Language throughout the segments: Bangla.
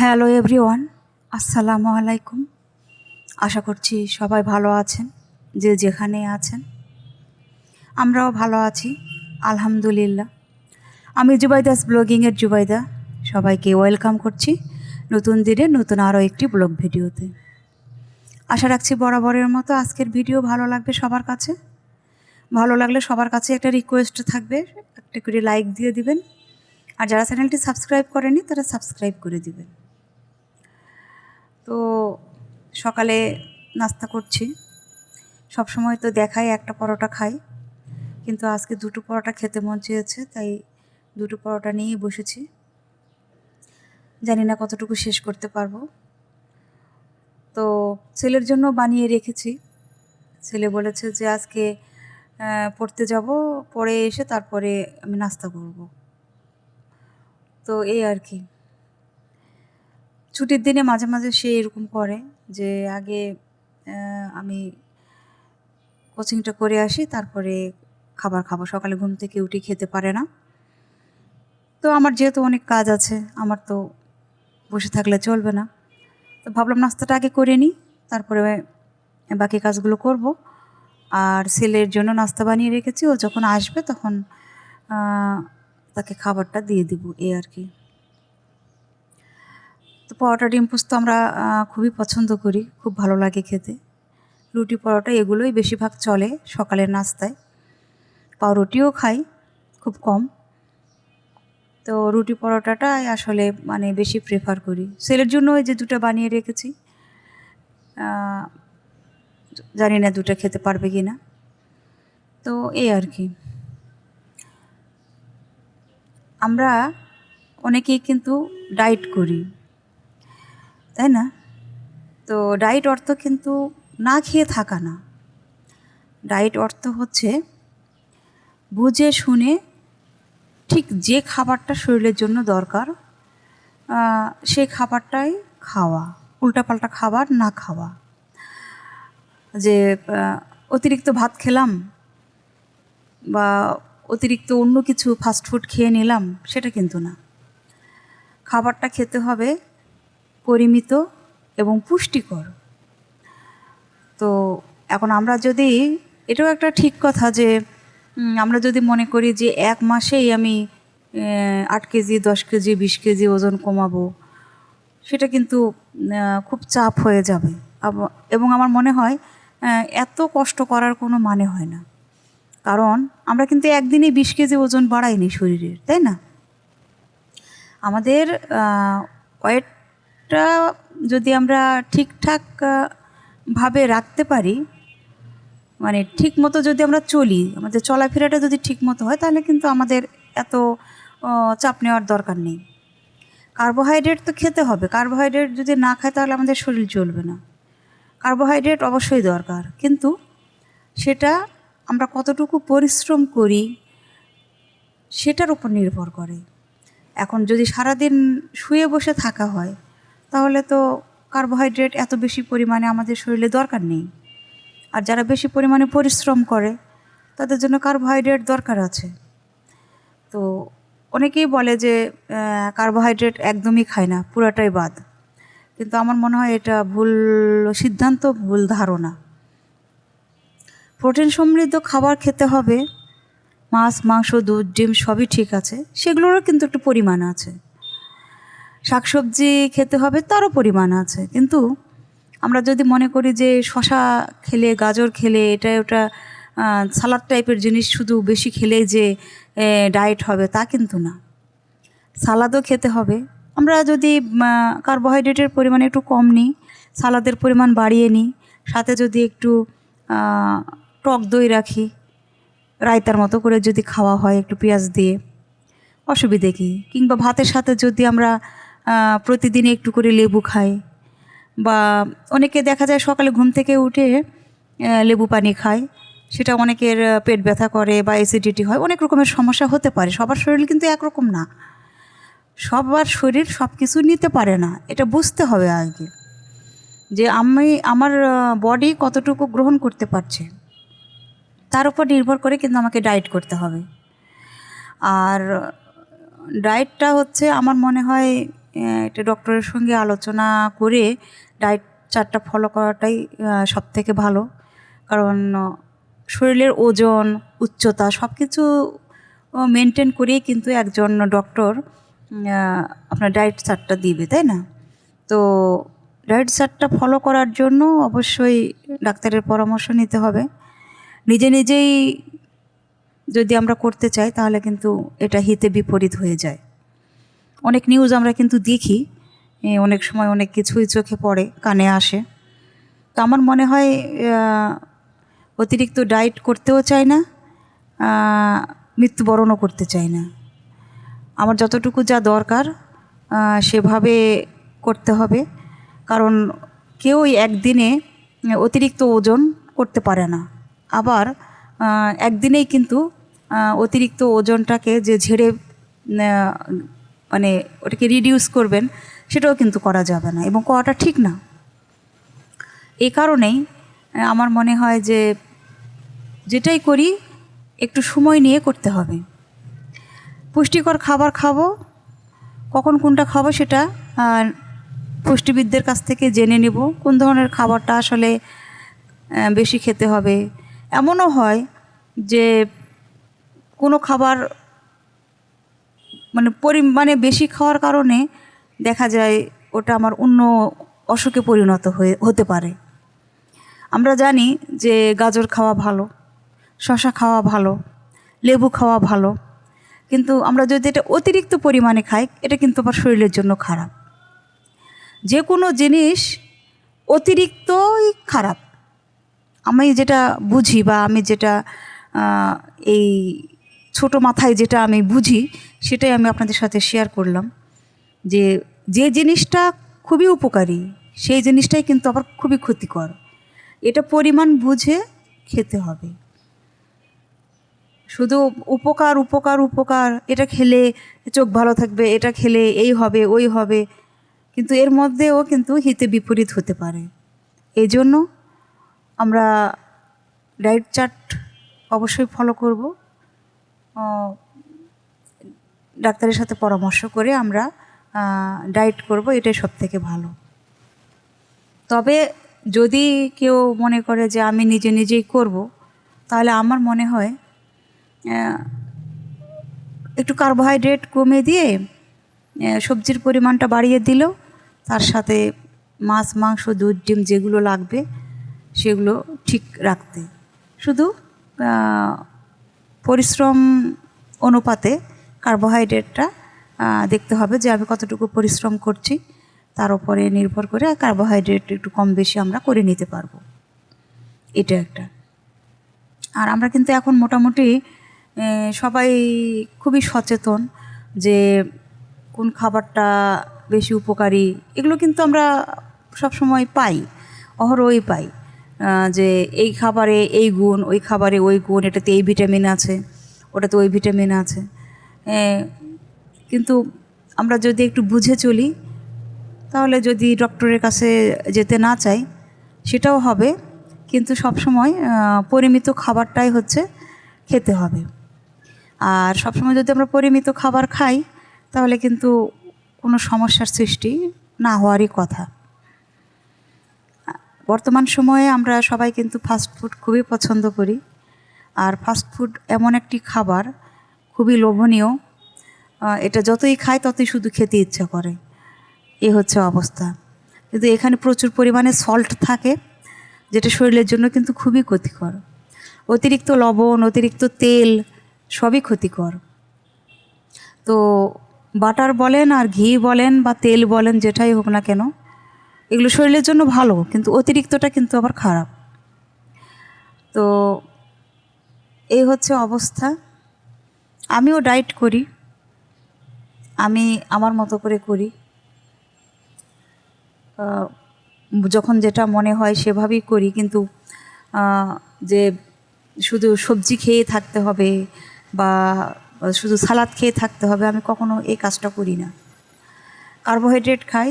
হ্যালো এভরিওয়ান, আসসালামু আলাইকুম। আশা করছি সবাই ভালো আছেন, যে যেখানে আছেন। আমরাও ভালো আছি, আলহামদুলিল্লাহ। আমি জুবাইদাস ব্লগিংয়ের জুবাইদা। সবাইকে ওয়েলকাম করছি নতুন দিনে নতুন আরও একটি ব্লগ ভিডিওতে। আশা রাখছি বরাবরের মতো আজকের ভিডিও ভালো লাগবে সবার কাছে। ভালো লাগলে সবার কাছে একটা রিকোয়েস্ট থাকবে, একটা করে লাইক দিয়ে দিবেন। আর যারা চ্যানেলটি সাবস্ক্রাইব করেনি, তারা সাবস্ক্রাইব করে দিবেন। তো সকালে নাস্তা করছি। সব সময় তো দেখাই একটা পরোটা খাই, কিন্তু আজকে দুটো পরোটা খেতে মন চেয়েছে, তাই দুটো পরোটা নিয়েই বসেছি। জানি না কতটুকু শেষ করতে পারব। তো ছেলের জন্য বানিয়ে রেখেছি। ছেলে বলেছে যে আজকে পড়তে যাব, পরে এসে তারপরে আমি নাস্তা করব। তো এই আর কি। ছুটির দিনে মাঝে মাঝে সে এরকম করে যে আগে আমি কোচিংটা করে আসি, তারপরে খাবার খাব। সকালে ঘুম থেকে উঠে খেতে পারে না। তো আমার যেহেতু অনেক কাজ আছে, আমার তো বসে থাকলে চলবে না। তো ভাবলাম নাস্তাটা আগে করে নিই, তারপরে বাকি কাজগুলো করব। আর ছেলের জন্য নাস্তা বানিয়ে রেখেছি, ও যখন আসবে তখন তাকে খাবারটা দিয়ে দিব, এই আর কি। তো পরোটা ডিম পোস্ত আমরা খুবই পছন্দ করি, খুব ভালো লাগে খেতে। রুটি পরোটা এগুলোই বেশিরভাগ চলে সকালের নাস্তায়। পাউরুটিও খাই, খুব কম। তো রুটি পরোটাটাই আসলে মানে বেশি প্রেফার করি। ছেলের জন্য ওই যে দুটো বানিয়ে রেখেছি। জানি না দুটো খেতে পারবে কি না তো এই আর কি। আমরা অনেকেই কিন্তু ডায়েট করি। তাই না? তো ডায়েট অর্থ কিন্তু না খেয়ে থাকা না। ডায়েট অর্থ হচ্ছে বুঝে শুনে ঠিক যে খাবারটা শরীরের জন্য দরকার সেই খাবারটাই খাওয়া, উল্টাপাল্টা খাবার না খাওয়া। যে অতিরিক্ত ভাত খেলাম বা অতিরিক্ত অন্য কিছু ফাস্টফুড খেয়ে নিলাম, সেটা কিন্তু না। খাবারটা খেতে হবে পরিমিত এবং পুষ্টিকর। তো এখন আমরা যদি, এটাও একটা ঠিক কথা যে আমরা যদি মনে করি যে এক মাসেই আমি আট কেজি, দশ কেজি, বিশ কেজি ওজন কমাবো, সেটা কিন্তু খুব চাপ হয়ে যাবে। এবং আমার মনে হয় এত কষ্ট করার কোনো মানে হয় না। কারণ আমরা কিন্তু একদিনেই বিশ কেজি ওজন বাড়াইনি শরীরের, তাই না? আমাদের ওয়েটটা যদি আমরা ঠিকঠাক ভাবে রাখতে পারি মানে ঠিক মতো যদি আমরা চলি, আমাদের চলাফেরাটা যদি ঠিক মতো হয়, তাহলে কিন্তু আমাদের এত চাপ নেওয়ার দরকার নেই। কার্বোহাইড্রেট তো খেতে হবে, কার্বোহাইড্রেট যদি না খায় তাহলে আমাদের শরীর চলবে না। কার্বোহাইড্রেট অবশ্যই দরকার, কিন্তু সেটা আমরা কতটুকু পরিশ্রম করি, সেটার উপর নির্ভর করে। এখন যদি সারাদিন শুয়ে বসে থাকা হয় তাহলে তো কার্বোহাইড্রেট এত বেশি পরিমাণে আমাদের শরীরে দরকার নেই। আর যারা বেশি পরিমাণে পরিশ্রম করে, তাদের জন্য কার্বোহাইড্রেট দরকার আছে। তো অনেকেই বলে যে কার্বোহাইড্রেট একদমই খায় না, পুরাটাই বাদ। কিন্তু আমার মনে হয় এটা ভুল সিদ্ধান্ত, ভুল ধারণা। প্রোটিন সমৃদ্ধ খাবার খেতে হবে, মাছ, মাংস, দুধ, ডিম সবই ঠিক আছে, সেগুলোরও কিন্তু একটু পরিমাণ আছে। শাকসবজি খেতে হবে তারও পরিমাণ আছে। কিন্তু আমরা যদি মনে করি যে শশা খেলে, গাজর খেলে, এটা ওটা সালাদ টাইপের জিনিস শুধু বেশি খেলেই যে ডায়েট হবে তা কিন্তু না। সালাদও খেতে হবে। আমরা যদি কার্বোহাইড্রেটের পরিমাণ একটু কম নিই, সালাদের পরিমাণ বাড়িয়ে নিই, সাথে যদি একটু টক দই রাখি, রায়তার মতো করে যদি খাওয়া হয় একটু পেঁয়াজ দিয়ে, অসুবিধে কী? কিংবা ভাতের সাথে যদি আমরা প্রতিদিন একটু করে লেবু খায় বা অনেকে দেখা যায় সকালে ঘুম থেকে উঠে লেবু পানি খায়। সেটা অনেকের পেট ব্যথা করে বা অ্যাসিডিটি হয়। অনেক রকমের সমস্যা হতে পারে। সবার শরীর কিন্তু একরকম না। সবার শরীর সব কিছু নিতে পারে না। এটা বুঝতে হবে আগে যে আমি, আমার বডি কতটুকু গ্রহণ করতে পারছে। তার উপর নির্ভর করে কিন্তু আমাকে ডায়েট করতে হবে। আর ডায়েটটা হচ্ছে আমার মনে হয় এটা ডক্টরের সঙ্গে আলোচনা করে ডায়েট চার্টটা ফলো করাটাই সব থেকে ভালো। কারণ শরীরের ওজন, উচ্চতা সব কিছু মেনটেন করেই কিন্তু একজন ডক্টর আপনার ডায়েট চার্টটা দিবে, তাই না? তো ডায়েট চার্টটা ফলো করার জন্য অবশ্যই ডাক্তারের পরামর্শ নিতে হবে। নিজে নিজেই যদি আমরা করতে চাই, তাহলে কিন্তু এটা হিতে বিপরীত হয়ে যায়। অনেক নিউজ আমরা কিন্তু দেখি অনেক সময় অনেক কিছুই চোখে পড়ে, কানে আসে। তো আমার মনে হয় অতিরিক্ত ডায়েট করতেও চাই না মৃত্যুবরণও করতে চাই না। আমার যতটুকু যা দরকার সেভাবে করতে হবে। কারণ কেউই একদিনে অতিরিক্ত ওজন করতে পারে না। আবার একদিনেই কিন্তু অতিরিক্ত ওজনটাকে যে ঝেড়ে মানে ওটাকে রিডিউস করবেন, সেটাও কিন্তু করা যাবে না এবং করাটা ঠিক না। এই কারণেই আমার মনে হয় যে যেটাই করি, একটু সময় নিয়ে করতে হবে। পুষ্টিকর খাবার খাব, কখন কোনটা খাব সেটা পুষ্টিবিদদের কাছ থেকে জেনে নেব, কোন ধরনের খাবারটা আসলে বেশি খেতে হবে। এমনও হয় যে কোনো খাবার মানে পরি মানে বেশি খাওয়ার কারণে দেখা যায় ওটা আমার অন্য অসুখে পরিণত হয়ে, হতে পারে। আমরা জানি যে গাজর খাওয়া ভালো শশা খাওয়া ভালো, লেবু খাওয়া ভালো, কিন্তু আমরা যদি এটা অতিরিক্ত পরিমাণে খাই, এটা কিন্তু আমার শরীরের জন্য খারাপ। যে কোনো জিনিস অতিরিক্তই খারাপ। আমি যেটা বুঝি বা আমি যেটা এই ছোট মাথায় যেটা আমি বুঝি, সেটাই আমি আপনাদের সাথে শেয়ার করলাম। যে যে জিনিসটা খুবই উপকারী, সেই জিনিসটাই কিন্তু আবার খুবই ক্ষতিকর। এটা পরিমাণ বুঝে খেতে হবে। শুধু উপকার উপকার উপকার, এটা খেলে চোখ ভালো থাকবে, এটা খেলে এই হবে, ওই হবে, কিন্তু এর মধ্যেও কিন্তু হিতে বিপরীত হতে পারে। এই জন্য আমরা ডায়েট চার্ট অবশ্যই ফলো করব। ডাক্তারের সাথে পরামর্শ করে আমরা ডায়েট করব, এটাই সব থেকে ভালো। তবে যদি কেউ মনে করে যে আমি নিজে নিজেই করব, তাহলে আমার মনে হয় একটু কার্বোহাইড্রেট কমে দিয়ে সবজির পরিমাণটা বাড়িয়ে দিল তার সাথে মাছ, মাংস, দুধ, ডিম যেগুলো লাগবে, সেগুলো ঠিক রাখতে। শুধু পরিশ্রম অনুপাতে কার্বোহাইড্রেটটা দেখতে হবে যে আমি কতটুকু পরিশ্রম করছি। তার উপরে নির্ভর করে কার্বোহাইড্রেট একটু কম বেশি আমরা করে নিতে পারব। এটা একটা। আর আমরা কিন্তু এখন মোটামুটি সবাই খুবই সচেতন যে কোন খাবারটা বেশি উপকারী, এগুলো কিন্তু আমরা সব সময় পাই, অহরহই পাই। যে এই খাবারে এই গুণ, ওই খাবারে ওই গুণ, এটাতে এই ভিটামিন আছে, ওটাতে ওই ভিটামিন আছে। কিন্তু আমরা যদি একটু বুঝে চলি, তাহলে যদি ডক্টরের কাছে যেতে না চাই, সেটাও হবে, কিন্তু সবসময় পরিমিত খাবারটাই হচ্ছে খেতে হবে। আর সবসময় যদি আমরা পরিমিত খাবার খাই, তাহলে কিন্তু কোনো সমস্যার সৃষ্টি না হওয়ারই কথা। বর্তমান সময়ে আমরা সবাই কিন্তু ফাস্ট ফুড খুবই পছন্দ করি। আর ফাস্ট ফুড এমন একটি খাবার খুবই লোভনীয় এটা যতই খায় ততই শুধু খেতে ইচ্ছা করে। এ হচ্ছে অবস্থা। কিন্তু এখানে প্রচুর পরিমাণে সল্ট থাকে, যেটা শরীরের জন্য কিন্তু খুবই ক্ষতিকর। অতিরিক্ত লবণ, অতিরিক্ত তেল সবই ক্ষতিকর। তো বাটার বলেন আর ঘি বলেন বা তেল বলেন যেটাই হোক না কেন এগুলো শরীরের জন্য ভালো, কিন্তু অতিরিক্তটা কিন্তু আবার খারাপ। তো এই হচ্ছে অবস্থা। আমিও ডায়েট করি। আমি আমার মতো করে করি। যখন যেটা মনে হয় সেভাবেই করি, কিন্তু যে শুধু সবজি খেয়ে থাকতে হবে বা শুধু সালাদ খেয়ে থাকতে হবে, আমি কখনো এই কাজটা করি না। কার্বোহাইড্রেট খাই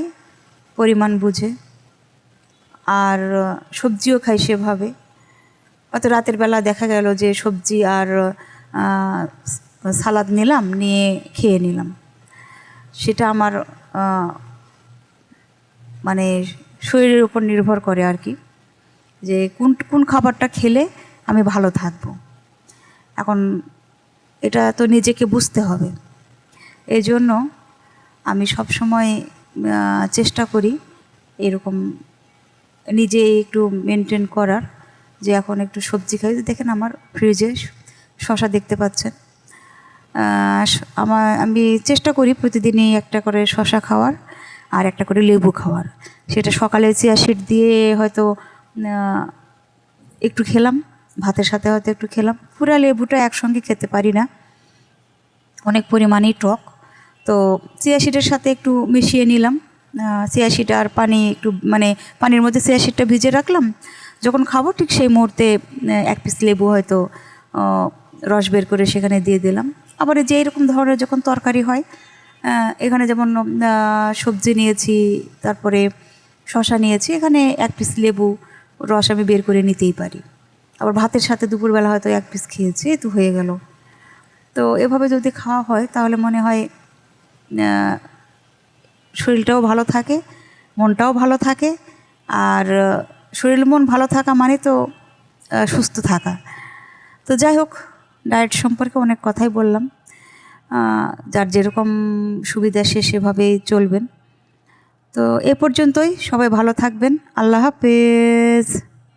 পরিমাণ বুঝে। আর সবজিও খাই সেভাবে। হয়তো রাতের বেলা দেখা গেল যে সবজি আর সালাদ নিলাম, নিয়ে খেয়ে নিলাম। সেটা আমার মানে শরীরের উপর নির্ভর করে আর কি। যে কোন কোন খাবারটা খেলে আমি ভালো থাকব। এখন এটা তো নিজেকে বুঝতে হবে। এই জন্য আমি সবসময় চেষ্টা করি এরকম নিজে একটু মেনটেন করার, যে এখন একটু সবজি খাই। দেখেন আমার ফ্রিজে শশা দেখতে পাচ্ছেন। আমার আমি চেষ্টা করি প্রতিদিনই একটা করে শশা খাওয়ার আর একটা করে লেবু খাওয়ার। সেটা সকালে চিয়া সিড দিয়ে হয়তো একটু খেলাম, ভাতের সাথে হয়তো একটু খেলাম। পুরা লেবুটা একসঙ্গে খেতে পারি না। অনেক পরিমাণেই টক। তো সিডের সাথে একটু মিশিয়ে নিলাম। সিড আর পানি একটু মানে পানির মধ্যে সিডটা ভিজে রাখলাম। যখন খাব ঠিক সেই মুহূর্তে এক পিস লেবু হয়তো রস বের করে সেখানে দিয়ে দিলাম। আবার যে এরকম ধরনের যখন তরকারি হয় এখানে যেমন সবজি নিয়েছি, তারপরে শশা নিয়েছি, এখানে এক পিস লেবু, রস আমি বের করে নিতেই পারি। আবার ভাতের সাথে দুপুরবেলা হয়তো এক পিস খেয়েছি তো হয়ে গেল। তো এভাবে যদি খাওয়া হয়, তাহলে মনে হয় শরীরটাও ভালো থাকে, মনটাও ভালো থাকে, আর শরীর মন ভালো থাকা মানে তো সুস্থ থাকা। তো যাই হোক ডায়েট সম্পর্কে অনেক কথাই বললাম। যার যেরকম সুবিধা সে সেভাবেই চলবেন। তো এ পর্যন্তই, সবাই ভালো থাকবেন। আল্লাহ হাফেজ।